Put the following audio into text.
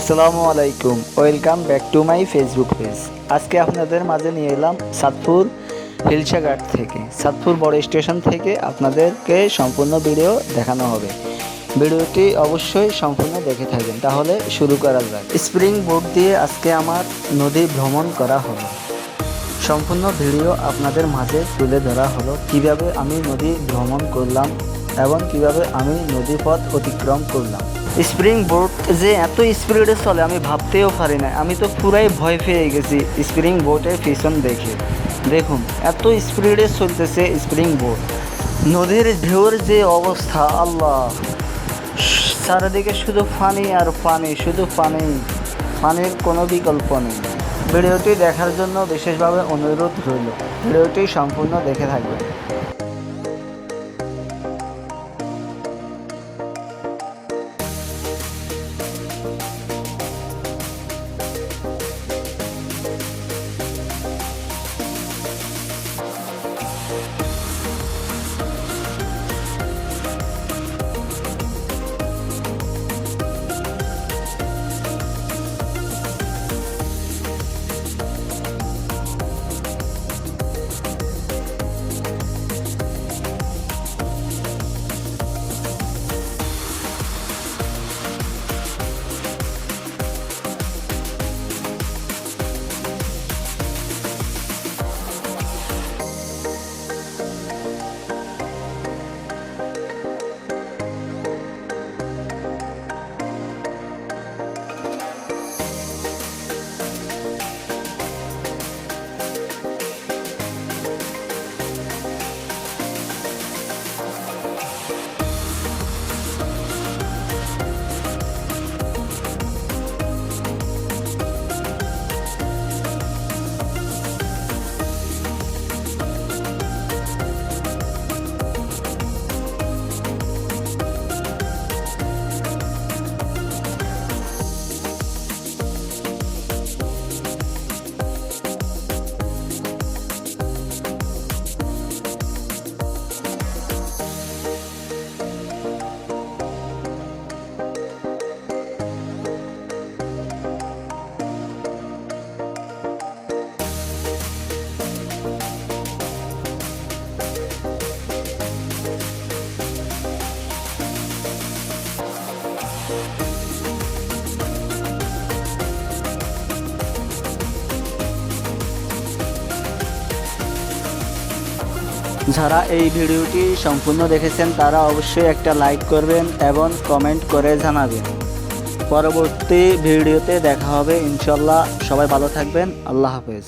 আসসালামু আলাইকুম। Welcome back to my Facebook page আজকে আপনাদের মাঝে নিয়ে এলাম সাতপুর হিলসাঘাট থেকে। সাতপুর বড় স্টেশন থেকে আপনাদেরকে সম্পূর্ণ ভিডিও দেখানো হবে। ভিডিওটি অবশ্যই সম্পূর্ণ দেখে থাকবেন। তাহলে শুরু করা যাক। স্প্রিং বোট দিয়ে আজকে আমার নদী ভ্রমণ করা হলো। সম্পূর্ণ ভিডিও আপনাদের মাঝে তুলে ধরা হলো। কীভাবে আমি নদী ভ্রমণ করলাম এবং কীভাবে আমি নদী পথ অতিক্রম করলাম। স্প্রিং বোট যে এত স্পিডে চলে আমি ভাবতেও পারি না। আমি তো পুরাই ভয় পেয়ে গেছি স্প্রিং বোটের পিছন দেখে। দেখুন, এত স্পিডে চলতেছে স্প্রিং বোট নদীর ঢেউর যে অবস্থা, আল্লাহ। চারিদিকে শুধু পানি আর পানি, শুধু পানি। পানির কোনো বিকল্প নেই। ভিডিওটি দেখার জন্য বিশেষভাবে অনুরোধ রইল। ভিডিওটি সম্পূর্ণ দেখে থাকবেন। যারা এই ভিডিওটি সম্পূর্ণ দেখেছেন, তারা অবশ্যই একটা লাইক করবেন এবং কমেন্ট করে জানাবেন। পরবর্তী ভিডিওতে দেখা হবে। ইনশাল্লাহ সবাই ভালো থাকবেন। আল্লাহ হাফেজ।